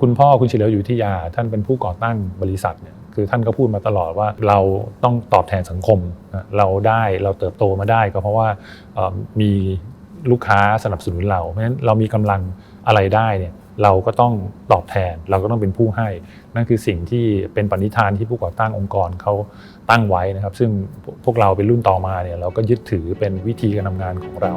คุณพ่อคุณเฉลียวอยู่ที่ยา ท่านเป็นผู้ก่อตั้งบริษัทเนี่ยคือท่านก็พูดมาตลอดว่าเราต้องตอบแทนสังคมนะเราได้เราเติบโตมาได้ก็เพราะว่าเอ่อมีลูกค้าสนับสนุนเราเพราะฉะนั้นเรามีกำลังอะไรได้เนี่ยเราก็ต้องตอบแทนเราก็ต้องเป็นผู้ให้ นั่นคือสิ่งที่เป็นปณิธานที่ผู้ก่อตั้งองค์กรเขาตั้งไว้นะครับ ซึ่งพวกเราเป็นรุ่นต่อมาเนี่ยเราก็ยึดถือเป็นวิธีการทำงานของเรา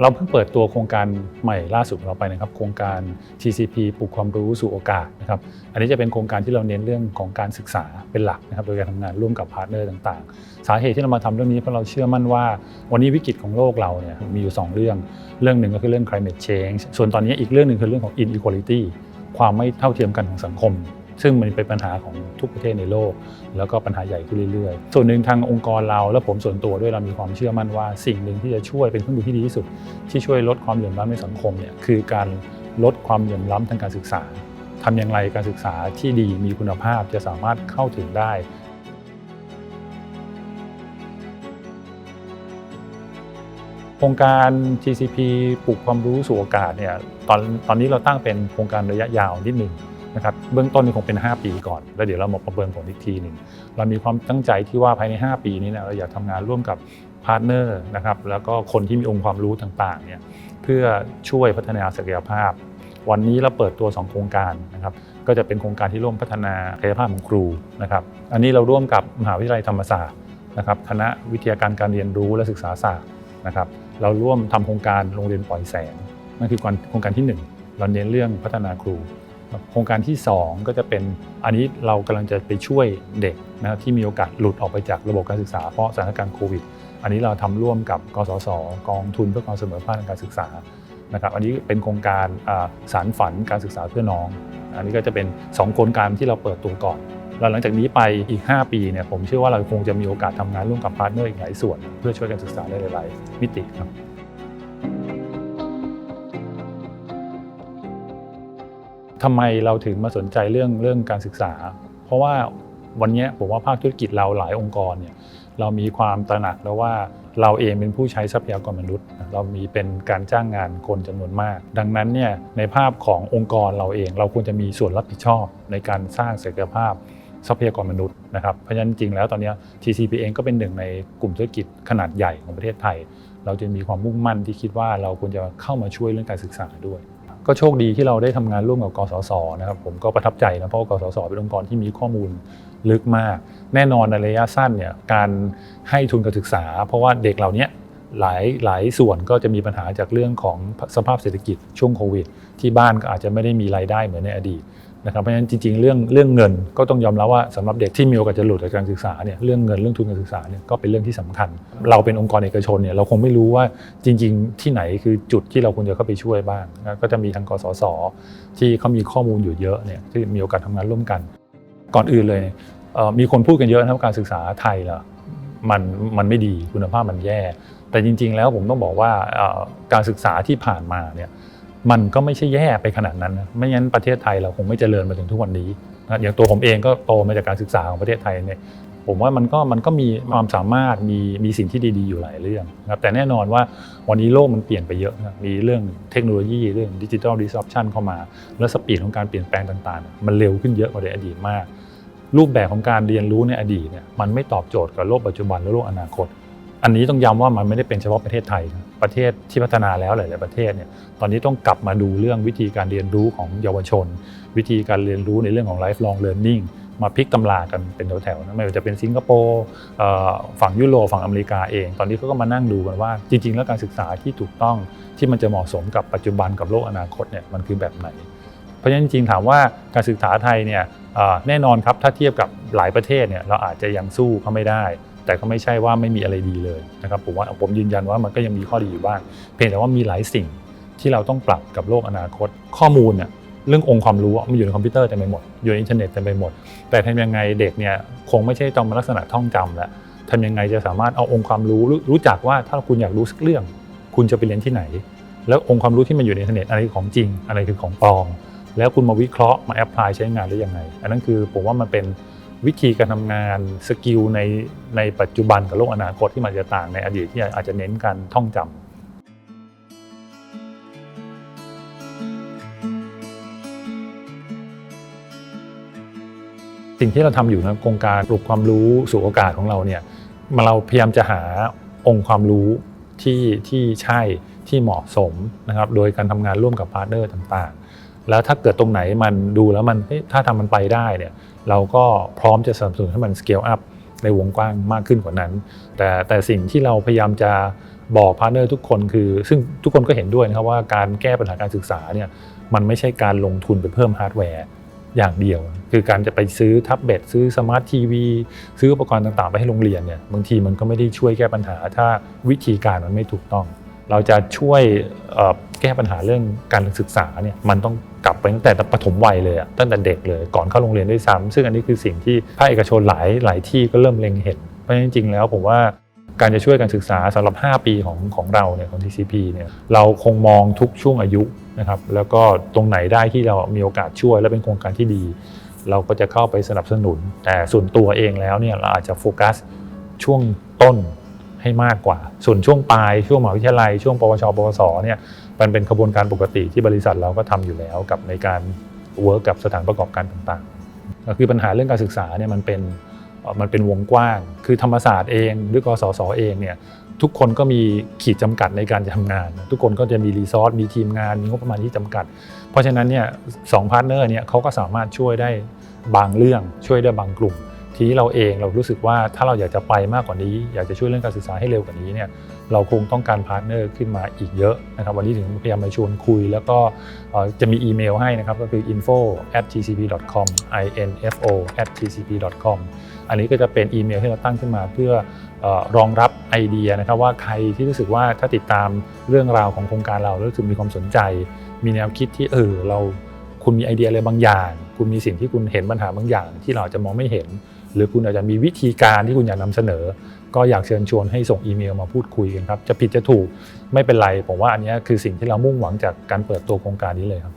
เราเพิ่งเปิดตัวโครงการใหม่ล่าสุดของเราไปนะครับ โครงการ TCP ปลูกความรู้สู่โอกาสนะครับ อันนี้จะเป็นโครงการที่เราเน้นเรื่องของการศึกษาเป็นหลักนะครับ โดยการทำงานร่วมกับพาร์ทเนอร์ต่างๆ สาเหตุที่เรามาทำเรื่องนี้เพราะเราเชื่อมั่นว่า วันนี้วิกฤตของโลกเราเนี่ยมีอยู่ 2 เรื่อง เรื่องหนึ่งก็คือเรื่อง climate change ส่วนตอนนี้อีกเรื่องหนึ่งคือเรื่องของ inequality ความไม่เท่าเทียมกันของสังคม ซึ่งมันเป็นปัญหาของทุกประเทศในโลก แล้วก็ปัญหาใหญ่ขึ้นเรื่อยๆ ส่วนหนึ่งทางองค์กรเราและผมส่วนตัวด้วยเรามีความเชื่อมั่นว่าสิ่งหนึ่งที่จะช่วยเป็นเครื่องมือที่ดีที่สุด ที่ช่วยลดความเหลื่อมล้ำในสังคมเนี่ยคือการลดความเหลื่อมล้ำทางการศึกษาทำอย่างไรการศึกษาที่ดีมีคุณภาพจะสามารถเข้าถึงได้โครงการ GCP ปลูกความรู้สู่โอกาสเนี่ยตอนตอนนี้เราตั้งเป็นโครงการระยะยาวนิดหนึ่ง นะครับเบื้องต้นนี่คงเป็น 5 ปีก่อน แล้วเดี๋ยวเรามาประเมินผลอีกทีหนึ่งเรามีความตั้งใจที่ว่าภายใน 5 ปีนี้เนี่ยเราอยากทำงานร่วมกับพาร์ทเนอร์นะครับแล้วก็คนที่มีองค์ความรู้ต่างๆเนี่ยเพื่อช่วยพัฒนาศักยภาพ วันนี้เราเปิดตัว 2 โครงการนะครับก็จะเป็นโครงการที่ร่วมพัฒนาศักยภาพของครูนะครับอันนี้เราร่วมกับมหาวิทยาลัยธรรมศาสตร์นะครับคณะวิทยาการการเรียนรู้และศึกษาศาสตร์นะครับเราร่วมทำโครงการโรงเรียนปล่อยแสงนั่นคือโครงการที่ 1 เราเน้นเรื่องพัฒนาครู โครงการที่ 2 ก็จะเป็นอันนี้เรากำลังจะไปช่วยเด็กนะครับที่มีโอกาสหลุดออกไปจากระบบการศึกษาเพราะสถานการณ์โควิด อันนี้เราทำร่วมกับกสศกองทุนเพื่อความเสมอภาคทางการศึกษานะครับอันนี้เป็นโครงการสารฝันการศึกษาเพื่อน้อง อันนี้ก็จะเป็น 2 โครงการที่เราเปิดตัวก่อนแล้วหลังจากนี้ไปอีก 5 ปีเนี่ยผมเชื่อว่าเราคงจะมีโอกาสทำงานร่วมกับพาร์ทเนอร์อีกหลายส่วน เพื่อช่วยการศึกษาในหลายๆมิติครับ ทำไมเราถึงมาสนใจเรื่องเรื่องการศึกษา เพราะว่าวันนี้ผมว่าภาคธุรกิจเราหลายองค์กรเนี่ยเรามีความตระหนักแล้วว่าเราเองเป็นผู้ใช้ทรัพยากรมนุษย์ เรามีเป็นการจ้างงานคนจำนวนมาก ดังนั้นเนี่ยในภาพขององค์กรเราเอง เราควรจะมีส่วนรับผิดชอบในการสร้างศักยภาพทรัพยากรมนุษย์นะครับเพราะฉะนั้นจริงแล้วตอนนี้ TCP เองก็เป็นหนึ่งในกลุ่มธุรกิจขนาดใหญ่ของประเทศไทย เราจะมีความมุ่งมั่นที่คิดว่าเราควรจะเข้ามาช่วยเรื่องการศึกษาด้วย ก็โชคดีที่เราได้ทำงานร่วมกับกสศนะครับผมก็ประทับใจนะเพราะว่ากสศเป็นองค์กรที่มีข้อมูลลึกมาก แน่นอนในระยะสั้นเนี่ยการให้ทุนการศึกษา เพราะว่าเด็กเหล่านี้หลายหลายส่วนก็จะมีปัญหาจากเรื่องของสภาพเศรษฐกิจช่วงโควิด ที่บ้านก็อาจจะไม่ได้มีรายได้เหมือนในอดีต นะครับเพราะฉะนั้นจริงๆเรื่องเรื่องเงินก็ต้องยอมรับว่าสำหรับเด็กที่มีโอกาสจะหลุดจากการศึกษาเนี่ยเรื่องเงินเรื่องทุนการศึกษาเนี่ยก็เป็นเรื่องที่สำคัญ เราเป็นองค์กรเอกชนเนี่ยเราคงไม่รู้ว่าจริง ๆ ที่ไหนคือจุดที่เราควรจะเข้าไปช่วยบ้างก็จะมีทางกสศที่เขามีข้อมูลอยู่เยอะเนี่ยที่มีโอกาสทำงานร่วมกัน ก่อนอื่นเลยมีคนพูดกันเยอะนะครับการศึกษาไทยละมันมันไม่ดีคุณภาพมันแย่ แต่จริง ๆ แล้วผมต้องบอกว่าการศึกษาที่ผ่านมาเนี่ย มันก็ไม่ใช่แย่ไปขนาดนั้นนะไม่งั้นประเทศไทยเราคงไม่เจริญมาถึงทุกวันนี้นะอย่างตัวผมเองก็โตมาจากการศึกษาของประเทศไทยเนี่ยผมว่ามันก็มันก็มีความสามารถมีมีสิ่งที่ดีๆอยู่หลายเรื่องนะครับแต่แน่นอนว่าวันนี้โลกมันเปลี่ยนไปเยอะนะมีเรื่องเทคโนโลยีเรื่องดิจิทัลดิสอปชันเข้ามา แล้วสปีดของการเปลี่ยนแปลงต่างๆ มันเร็วขึ้นเยอะกว่าในอดีตมาก รูปแบบของการเรียนรู้ในอดีตเนี่ยมันไม่ตอบโจทย์กับโลกปัจจุบันและโลกอนาคต อันนี้ต้องย้ำว่ามันไม่ได้เป็นเฉพาะประเทศไทยนะประเทศที่พัฒนาแล้วหลาย ๆ ประเทศเนี่ยตอนนี้ต้องกลับมาดูเรื่องวิธีการเรียนรู้ของเยาวชน วิธีการเรียนรู้ในเรื่องของ lifelong learning มาพลิกตำรากันเป็นแถวๆนะไม่ว่าจะเป็นสิงคโปร์ฝั่งยุโรปฝั่งอเมริกาเอง ตอนนี้เขาก็มานั่งดูกันว่า จริง ๆ แล้วการศึกษาที่ถูกต้องที่มันจะเหมาะสมกับปัจจุบันกับโลกอนาคตเนี่ยมันคือแบบไหน เพราะฉะนั้นจริงๆถามว่าการศึกษาไทยเนี่ยแน่นอนครับถ้าเทียบกับหลายประเทศเนี่ยเราอาจจะยังสู้เขาไม่ได้ แต่ก็ไม่ใช่ว่าไม่มีอะไรดีเลยนะครับผมว่าผมยืนยันว่ามันก็ยังมีข้อดีอยู่บ้าง เพียงแต่ว่ามีหลายสิ่งที่เราต้องปรับกับโลกอนาคต ข้อมูลเนี่ยเรื่ององค์ความรู้มันอยู่ในคอมพิวเตอร์เต็มไปหมด อยู่ในอินเทอร์เน็ตเต็มไปหมด แต่ทำยังไงเด็กเนี่ยคงไม่ใช่ต้องมาลักษณะท่องจำแล้วทำยังไงจะสามารถเอาองค์ความรู้รู้จักว่าถ้าคุณอยากรู้สักเรื่อง คุณจะไปเรียนที่ไหน แล้วองค์ความรู้ที่มันอยู่ในอินเทอร์เน็ตอะไรของจริง อะไรคือของปลอมแล้วคุณมาวิเคราะห์มาแอพพลายใช้งานได้ยังไง อันนั้นคือผมว่ามันเป็น วิธีการทำงานสกิลในในปัจจุบันกับโลกอนาคตที่มันจะต่างในอดีตที่อาจจะเน้นการท่องจำสิ่งที่เราทำอยู่นะโครงการปลุกความรู้สู่โอกาสของเราเนี่ยมาเราพยายามจะหาองค์ความรู้ที่ที่ใช่ที่เหมาะสมนะครับโดยการทำงานร่วมกับพาร์ทเนอร์ต่างๆ แล้วถ้าเกิดตรงไหนมันดูแล้วมันถ้าทำมันไปได้เนี่ย เราก็พร้อมจะสนับสนุนให้มันสเกลอัพในวงกว้างมากขึ้นกว่านั้น แต่แต่สิ่งที่เราพยายามจะบอกพาร์เนอร์ทุกคนคือ ซึ่งทุกคนก็เห็นด้วยนะครับว่าการแก้ปัญหาการศึกษาเนี่ยมันไม่ใช่การลงทุนไปเพิ่มฮาร์ดแวร์อย่างเดียว คือการจะไปซื้อแท็บเล็ตซื้อสมาร์ททีวีซื้ออุปกรณ์ต่างๆ ไปให้โรงเรียนเนี่ยบางทีมันก็ไม่ได้ช่วยแก้ปัญหา ถ้าวิธีการมันไม่ถูกต้อง เราจะช่วยแก้ปัญหาเรื่องการศึกษาเนี่ยมันต้องกลับไปตั้งแต่ปฐมวัยเลยอะตั้งแต่เด็กเลยก่อนเข้าโรงเรียนด้วยซ้ำซึ่งอันนี้คือสิ่งที่ภาคเอกชนหลายหลายที่ก็เริ่มเล็งเห็นเพราะฉะนั้นจริงๆแล้วผมว่าการจะช่วยการศึกษาสำหรับ 5 ปีของของเราเนี่ยของ TCP เนี่ยเราคงมองทุกช่วงอายุนะครับแล้วก็ตรงไหนได้ที่เรามีโอกาสช่วยและเป็นโครงการที่ดี เราก็จะเข้าไปสนับสนุน แต่ส่วนตัวเองแล้วเนี่ยเราอาจจะโฟกัสช่วงต้น ให้มากกว่า ส่วนช่วงปลายช่วงมหาวิทยาลัยช่วงปวชปวสเนี่ยมันเป็นกระบวนการปกติที่บริษัทเราก็ทำอยู่แล้วกับในการเวิร์กกับสถานประกอบการต่างๆก็คือปัญหาเรื่องการศึกษาเนี่ยมันเป็นมันเป็นวงกว้าง คือธรรมศาสตร์เองหรือกสศเองเนี่ยทุกคนก็มีขีดจำกัดในการจะทำงาน ทุกคนก็จะมีรีซอสมีทีมงานมีงบประมาณที่จำกัด เพราะฉะนั้นเนี่ยสองพาร์ทเนอร์เนี่ยเขาก็สามารถช่วยได้บางเรื่องช่วยได้บางกลุ่ม ทีนี้เราเองเรารู้สึกว่าถ้าเราอยากจะไปมากกว่านี้ อยากจะช่วยเรื่องการศึกษาให้เร็วกว่านี้เนี่ยเราคงต้องการพาร์ทเนอร์ขึ้นมาอีกเยอะนะครับวันนี้ถึงพยายามมาชวนคุย แล้วก็จะมีอีเมลให้นะครับก็คือ info at tcp.com info at tcp.com อันนี้ก็จะเป็นอีเมลที่เราตั้งขึ้นมาเพื่ออรองรับไอเดียนะครับว่าใครที่รู้สึกว่าถ้าติดตามเรื่องราวของโครงการเราแล้วรู้สึกมีความสนใจ มีแนวคิดที่เออเราคุณมีไอเดียอะไรบางอย่าง คุณมีสิ่งที่คุณเห็นปัญหาบางอย่าง ที่เราจะมองไม่เห็น หรือคุณอาจจะมีวิธีการที่คุณอยากนำเสนอ ก็อยากเชิญชวนให้ส่งอีเมลมาพูดคุยกันครับ จะผิดจะถูกไม่เป็นไร ผมว่าอันนี้คือสิ่งที่เรามุ่งหวังจากการเปิดตัวโครงการนี้เลยครับ